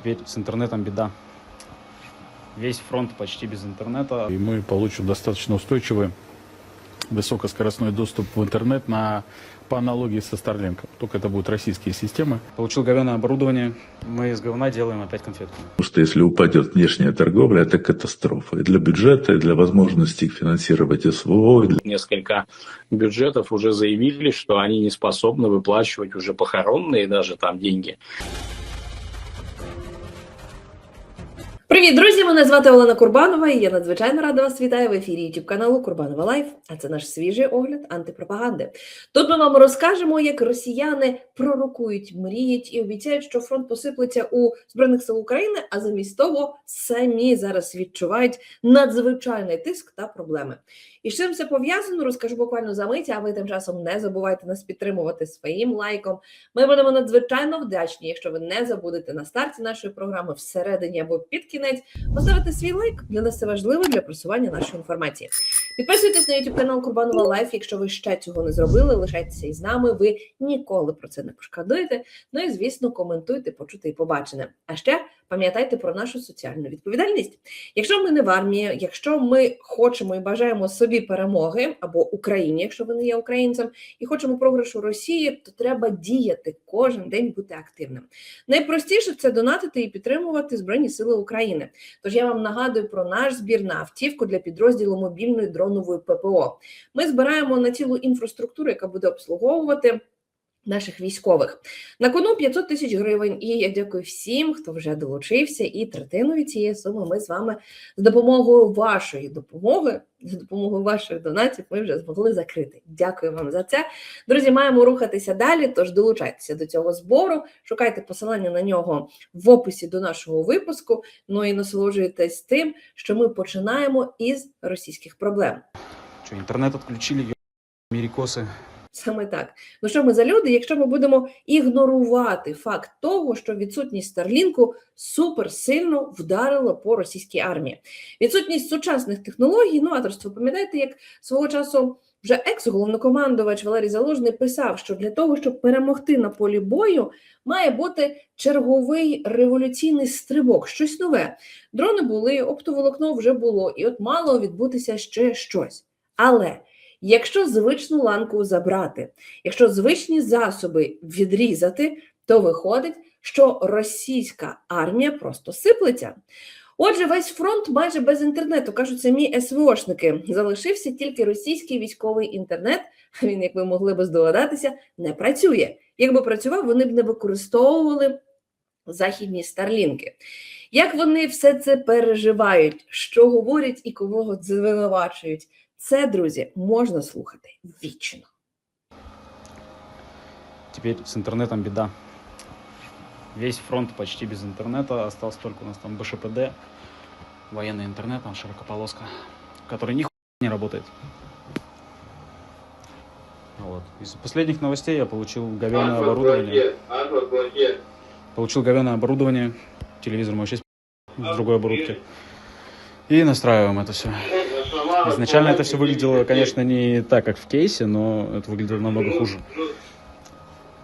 Теперь с интернетом беда. Весь фронт почти без интернета. И мы получим достаточно устойчивый высокоскоростной доступ в интернет на, по аналогии со Starlink. Только это будут российские системы. Получил говеное оборудование. Мы из говна делаем опять конфетку. Потому что если упадет внешняя торговля, это катастрофа. И для бюджета, и для возможности финансировать СВО, для несколько бюджетов уже заявили, что они не способны выплачивать уже похоронные даже там деньги. Привіт, друзі! Мене звати Олена Курбанова, і я надзвичайно рада вас вітаю в ефірі youtube каналу Курбанова Лайф. А це наш свіжий огляд антипропаганди. Тут ми вам розкажемо, як росіяни пророкують, мріють і обіцяють, що фронт посиплеться у збройних сил України, а замість того самі зараз відчувають надзвичайний тиск та проблеми. І з чим це пов'язано, розкажу буквально за мить, а ви тим часом не забувайте нас підтримувати своїм лайком. Ми будемо надзвичайно вдячні, якщо ви не забудете на старті нашої програми всередині або під кінець поставити свій лайк. Для нас це важливо для просування нашої інформації. Підписуйтесь на YouTube канал Курбанова Лайф. Якщо ви ще цього не зробили, лишайтеся із нами. Ви ніколи про це не пошкодуєте. Ну і звісно, коментуйте, почути і побачене. А ще пам'ятайте про нашу соціальну відповідальність. Якщо ми не в армії, якщо ми хочемо і бажаємо собі перемоги або Україні, якщо ви не є українцем, і хочемо програшу Росії, то треба діяти кожен день бути активним. Найпростіше це донатити і підтримувати Збройні Сили України. Тож я вам нагадую про наш збір на автівку для підрозділу мобільної дронової ППО. Ми збираємо на цілу інфраструктуру, яка буде обслуговувати. Наших військових на кону 500 тисяч гривень, і я дякую всім, хто вже долучився, і третину від цієї суми ми з вами з допомогою вашої допомоги, за допомогою ваших донатів, ми вже змогли закрити. Дякую вам за це. Друзі, маємо рухатися далі. Тож долучайтеся до цього збору, шукайте посилання на нього в описі до нашого випуску. Ну і насолоджуйтесь тим, що ми починаємо із російських проблем. Что, интернет отключили, ё- америкосы. Саме так. Ну що ми за люди, якщо ми будемо ігнорувати факт того, що відсутність Старлінку супер сильно вдарило по російській армії. Відсутність сучасних технологій, новаторство. Пам'ятаєте, як свого часу вже екс-головнокомандувач Валерій Залужний писав, що для того, щоб перемогти на полі бою, має бути черговий революційний стрибок, щось нове. Дрони були, оптоволокно вже було, і от мало відбутися ще щось. Але Якщо звичну ланку забрати, якщо звичні засоби відрізати, то виходить, що російська армія просто сиплеться. Отже, весь фронт майже без інтернету, кажуть самі СВОшники. Залишився тільки російський військовий інтернет. Він, як ви могли би здогадатися, не працює. Якби працював, вони б не використовували західні старлінки. Як вони все це переживають, що говорять і кого звинувачують? Це, друзі, можна слухати вічно. Теперь с интернетом беда. Весь фронт почти без интернета. Остался только у нас там БШПД, военный интернет, там широкополоска, который ни не работает. Вот. Из последних новостей я получил говяное оборудование. Получил говяное оборудование. Телевизор мой сейчас с другой оборудки. И настраиваем это все. Изначально это все выглядело, конечно, не так, как в кейсе, но это выглядело намного хуже.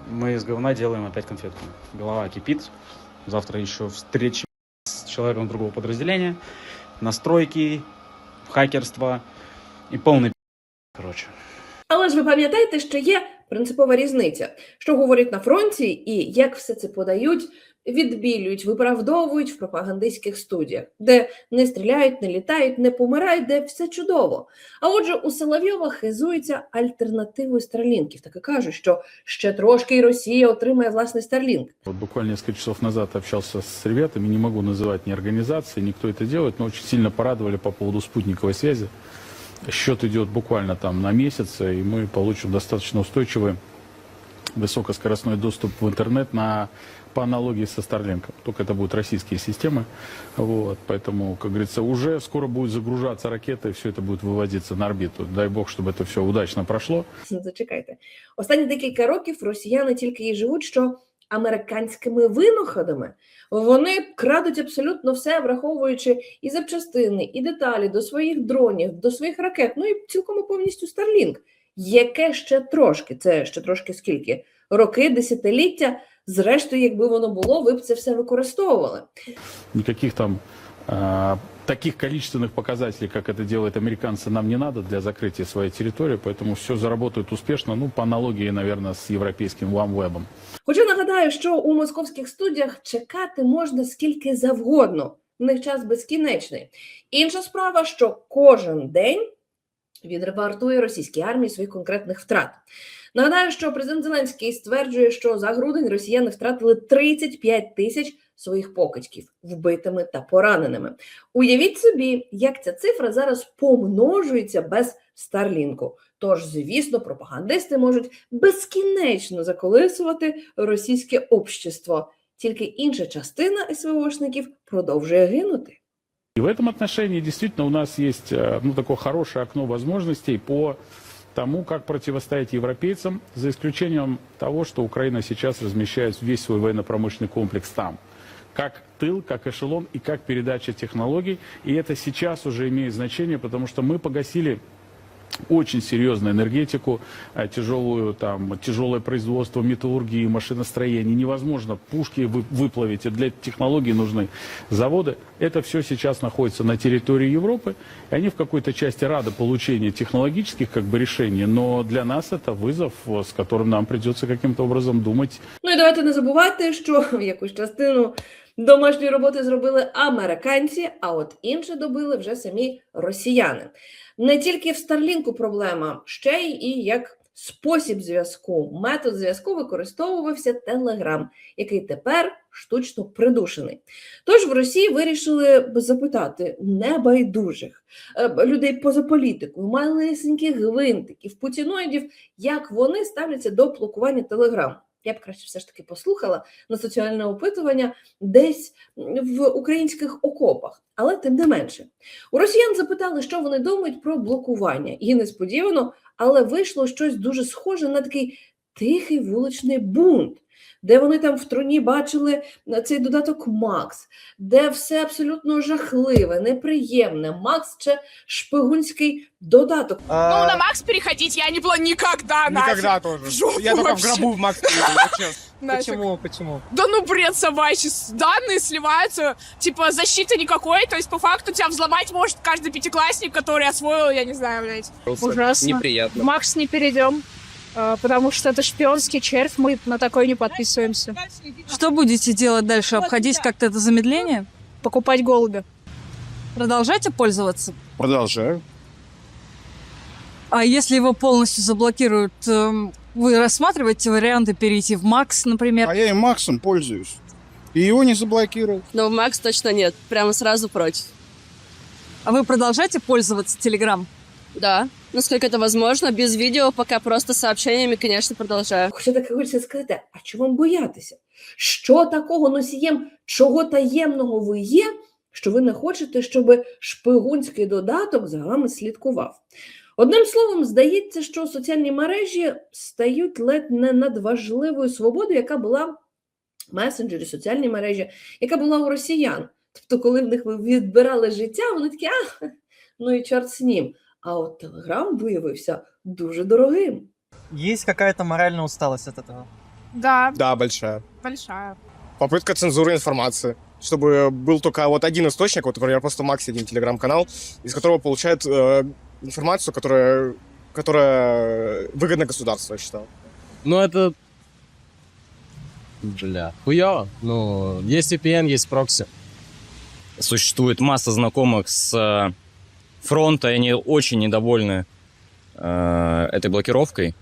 Мы из говна делаем опять конфетку. Голова кипит. Завтра еще встреча с человеком другого подразделения. Настройки, хакерство и полный пи***, короче. Але ж ви пам'ятаєте, що є принципова різниця, що говорять на фронті і як все це подають, відбілюють, виправдовують в пропагандистських студіях, де не стріляють, не літають, не помирають, де все чудово. А отже, у Соловйова хизується альтернативою старлінків. Так і кажуть, що ще трошки і Росія отримає власний старлінк. Вот буквально несколько часов назад общался с ребятами, не могу называть ни организации, никто это делает, но очень сильно порадовали по поводу спутниковой связи. Счет идет буквально там на месяц, и мы получим достаточно устойчивый высокоскоростной доступ в интернет на, по аналогии со Starlink. Только это будут российские системы. Вот, поэтому, как говорится, уже скоро будет загружаться ракета, и все это будет выводиться на орбиту. Дай бог, чтобы это все удачно прошло. Зачекайте. Останні декілька років росіяни тільки і живуть, що американськими винаходами вони крадуть абсолютно все, враховуючи і запчастини, і деталі до своїх дронів, до своїх ракет, ну і цілком і повністю Starlink. Яке ще трошки, це ще трошки скільки? Роки, десятиліття Зрештою, якби воно було, ви б це все використовували. Никаких там а, таких количественных показателей, как это делают американцы, нам не надо для закрытия своей территории, поэтому все заработает успешно, ну, по аналогии, наверное, с европейским OneWeb. Хоча нагадаю, що у московських студіях чекати можна скільки завгодно. В них час безкінечний. Інша справа, що кожен день відрепортує російській армії своїх конкретних втрат. Нагадаю, що президент Зеленський стверджує, що за грудень росіяни втратили 35 тисяч своїх покидьків вбитими та пораненими. Уявіть собі, як ця цифра зараз помножується без Старлінку. Тож, звісно, пропагандисти можуть безкінечно заколисувати російське общество. Тільки інша частина СВОшників продовжує гинути. И в этом отношении действительно у нас есть э, ну, такое хорошее окно возможностей по тому, как противостоять европейцам, за исключением того, что Украина сейчас размещает весь свой военно-промышленный комплекс там. Как тыл, как эшелон и как передача технологий. И это сейчас уже имеет значение, потому что мы погасили очень серьезную энергетику, э, тяжелую, там, тяжелое производство, металлургии, машиностроение. Невозможно пушки вы- выплавить, и для технологий нужны заводы. Это все сейчас находится на территории Европы, и они в какой-то части рады получению технологических как бы, решений, но для нас это вызов, э, с которым нам придется каким-то образом думать Ну і давайте не забувати, що якусь частину домашньої роботи зробили американці, а от інше добили вже самі росіяни. Не тільки в Старлінку проблема, ще й як спосіб зв'язку, метод зв'язку використовувався Телеграм, який тепер штучно придушений. Тож в Росії вирішили запитати небайдужих е, людей поза політикою, малесеньких гвинтиків, путіноїдів, як вони ставляться до блокування Телеграм. Я б краще все ж таки послухала на соціальне опитування десь в українських окопах, але тим не менше. У росіян запитали, що вони думають про блокування, і несподівано, але вийшло щось дуже схоже на такий тихий вуличний бунт, де вони там в труні бачили цей додаток Макс, де все абсолютно жахливе, неприємне. Макс це шпигунський додаток. Ну, на Макс переходить я не планирую никогда, Никогда нафиг. тоже. В жопу Я только в вообще. гробу в Макс перейду, вот честно. Нафиг. Почему? Почему? Да ну бред собачий, с- данные сливаются, типа защиты никакой, то есть по факту тебя взломать может каждый пятиклассник, который освоил, я не знаю, блядь. Ужасно. Неприятно. Макс не перейдем, а, Потому что это шпионский червь, мы на такой не подписываемся. Что будете делать дальше? Обходить как-то это замедление? Покупать голубя. Продолжайте пользоваться? Продолжаю. А если его полностью заблокируют, эм, вы рассматриваете варианты перейти в Макс, например? А я и Максом пользуюсь. И его не заблокируют. Но в Макс точно нет. Прямо сразу против. А вы продолжаете пользоваться Телеграм? Да. Насколько это возможно, без видео, пока просто сообщениями, конечно, продолжаю. Хоча так хочеться сказати, а чого вам боятися? Що такого носієм, чого таємного ви є, що ви не хочете, щоб шпигунський додаток за вами слідкував? Одним словом, здається, що соціальні мережі стають ледь не надважливою свободою, яка була в месенджері, соціальні мережі, яка була у росіян. Тобто, коли в них відбирали життя, вони такі, а, ну і чорт з ним. А от Телеграм виявився дуже дорогим. Есть какая-то моральная усталость от этого? Да, Да, большая. большая. Попытка цензуры информации. Чтобы был только вот один источник, вот, например, просто Макс один телеграм-канал, из которого получает э, информацию, которая, которая выгодна государству, я считал. Ну, это... Бля. Хуёво. Ну, есть VPN, есть прокси. Существует масса знакомых с э, фронта, и они очень недовольны э, этой блокировкой.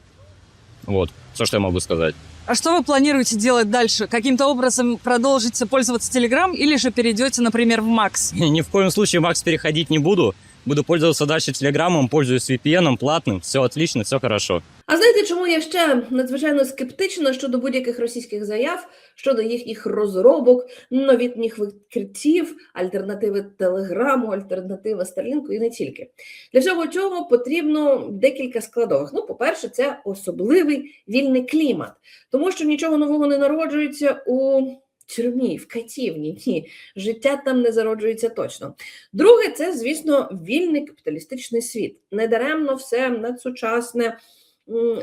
Вот, все, что я могу сказать. А что вы планируете делать дальше? Каким-то образом продолжите пользоваться Телеграм или же перейдете, например, в Макс? Ни в коем случае, Макс, переходить не буду. Буду пользоваться дальше Телеграмом, пользуюсь VPN платным. Все отлично, все хорошо. А знаєте, чому я ще надзвичайно скептична щодо будь-яких російських заяв, щодо їхніх розробок, новітніх відкриттів, альтернативи Телеграму, альтернативи Старлінку і не тільки. Для всього цього потрібно декілька складових. Ну, по-перше, це особливий вільний клімат, тому що нічого нового не народжується у тюрмі, в катівні. Ні, життя там не зароджується точно. Друге, це, звісно, вільний капіталістичний світ. Недаремно все надсучасне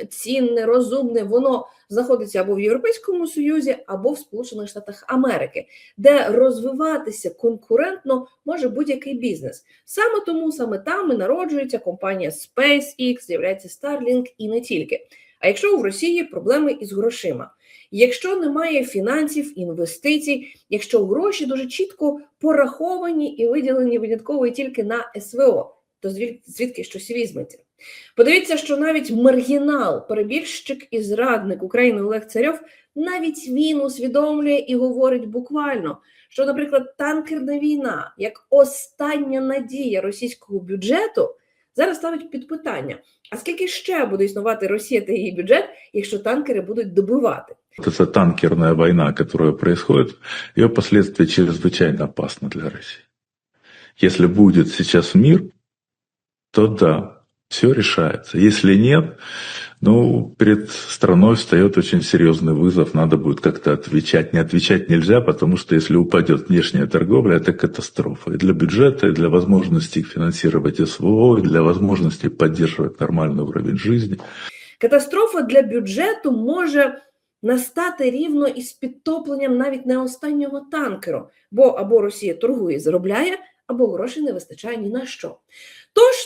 цінне, розумне, воно знаходиться або в Європейському Союзі, або в Сполучених Штатах Америки, де розвиватися конкурентно може будь-який бізнес. Саме тому саме там і народжується компанія SpaceX, з'являється Starlink і не тільки. А якщо в Росії проблеми із грошима, якщо немає фінансів, інвестицій, якщо гроші дуже чітко пораховані і виділені винятково тільки на СВО, то звід- звідки щось візьметься? Подивіться, що навіть маргінал, перебіжчик і зрадник України Олег Царьов, навіть він усвідомлює і говорить буквально, що, наприклад, танкерна війна як остання надія російського бюджету зараз ставить під питання: а скільки ще буде існувати Росія та її бюджет, якщо танкери будуть добивати? Вот эта танкерная война, которая происходит, ее последствия чрезвычайно опасны для России. Если будет сейчас мир, то да, все решается. Если нет, ну, перед страной встает очень серьезный вызов, надо будет как-то отвечать. Не отвечать нельзя, потому что если упадет внешняя торговля, это катастрофа. И для бюджета, и для возможности финансировать СВО, и для возможности поддерживать нормальный уровень жизни. Катастрофа для бюджету може настати рівно із підтопленням навіть не останнього танкеру, бо або Росія торгує, і заробляє, або грошей не вистачає ні на що.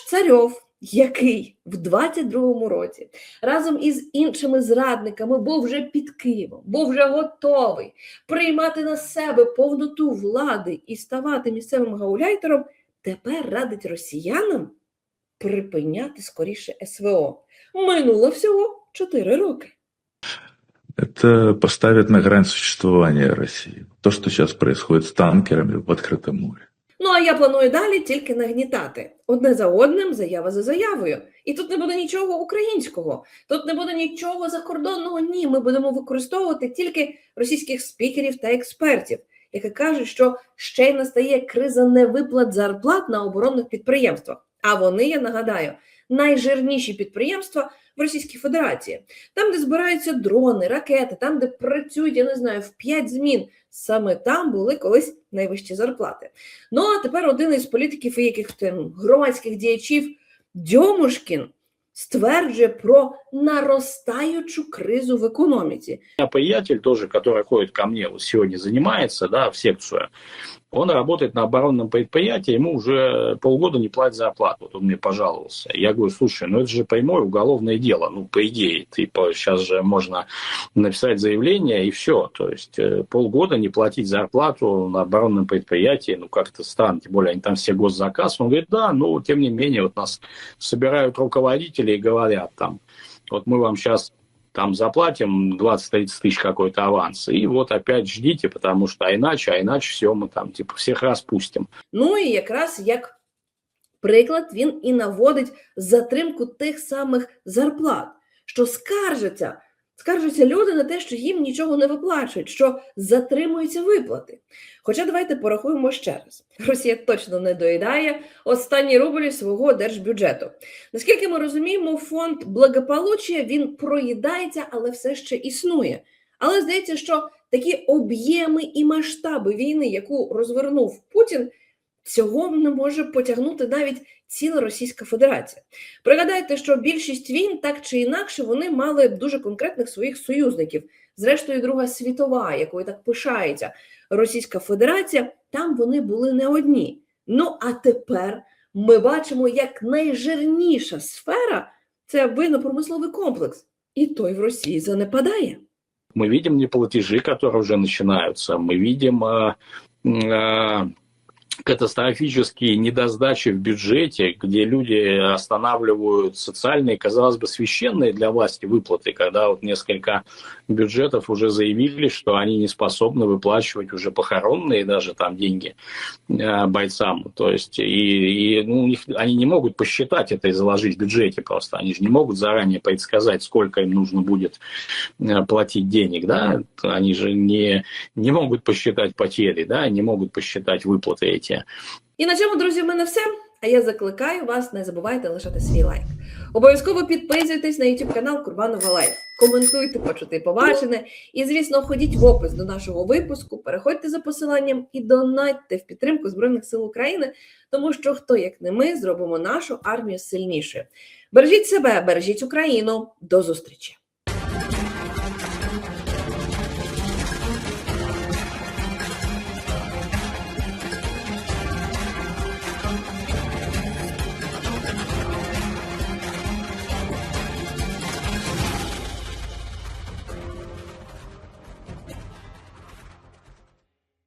Царьов, який в 22-му році разом із іншими зрадниками був вже під Києвом, був вже готовий приймати на себе повноту влади і ставати місцевим гауляйтером, тепер радить росіянам припиняти скоріше СВО. Минуло всього 4 роки. Это поставит на грань существования России. То, что сейчас происходит с танкерами в открытом море. Ну а я планую далі тільки нагнітати одне за одним, заява за заявою. І тут не буде нічого українського, тут не буде нічого закордонного. Ні, ми будемо використовувати тільки російських спікерів та експертів, які кажуть, що ще й настає криза невиплат зарплат на оборонних підприємствах. А вони, я нагадаю, найжирніші підприємства в Російській Федерації, там, де збираються дрони, ракети, там, де працюють, я не знаю, в п'ять змін. Саме там були колись найвищі зарплати. Ну а тепер один із політиків і яких там громадських діячів Дьомушкін стверджує про наростаючу кризу в економіці. У меня приятель тоже, который ходит ко мне, вот сегодня да, в секцию, он работает на оборонном предприятии, ему уже полгода не платят зарплату. Вот он мне пожаловался. Я говорю, слушай, ну это же прямое уголовное дело. Ну, по идее, типа, сейчас же можно написать заявление и все. То есть э, полгода не платить зарплату на оборонном предприятии, ну как-то странно. Тем более они там все госзаказ. Он говорит, да, ну тем не менее, вот нас собирают руководители и говорят там, вот мы вам сейчас там заплатим 20-30 тысяч какой-то аванс, и вот опять ждите, потому что а иначе, а иначе все, мы там типа всех распустим. Ну і якраз як приклад він і наводить затримку тих самих зарплат, що скаржаться, скаржаться люди на те, що їм нічого не виплачують, що затримуються виплати. Хоча давайте порахуємо ще раз: Росія точно не доїдає останні рублі свого держбюджету. Наскільки ми розуміємо, фонд благополуччя він проїдається, але все ще існує. Але здається, що такі об'єми і масштаби війни, яку розвернув Путін, цього не може потягнути навіть ціла Російська Федерація. Пригадайте, що більшість війн так чи інакше вони мали дуже конкретних своїх союзників. Зрештою, Друга світова, якою так пишається Російська Федерація, там вони були не одні. Ну а тепер ми бачимо, як найжирніша сфера це воєнно-промисловий комплекс, і той в Росії занепадає. Мы видим неплатежи, которые уже начинаются. Мы видим э, э, катастрофические недосдачи в бюджете, где люди останавливают социальные, казалось бы, священные для власти выплаты, когда вот несколько бюджетов уже заявили, что они не способны выплачивать уже похоронные даже там деньги э, бойцам. То есть и, и ну, у них, они не могут посчитать это и заложить в бюджете просто. Они же не могут заранее предсказать, сколько им нужно будет э, платить денег, да? Они же не, не могут посчитать потери, да, не могут посчитать выплаты эти. І на цьому, друзі, в мене все. А я закликаю вас, не забувайте лишати свій лайк. Обов'язково підписуйтесь на YouTube канал Курбанова Лайф. Коментуйте, почути побачене. І, звісно, ходіть в опис до нашого випуску, переходьте за посиланням і донатьте в підтримку Збройних сил України, тому що хто, як не ми, зробимо нашу армію сильнішою. Бережіть себе, бережіть Україну. До зустрічі!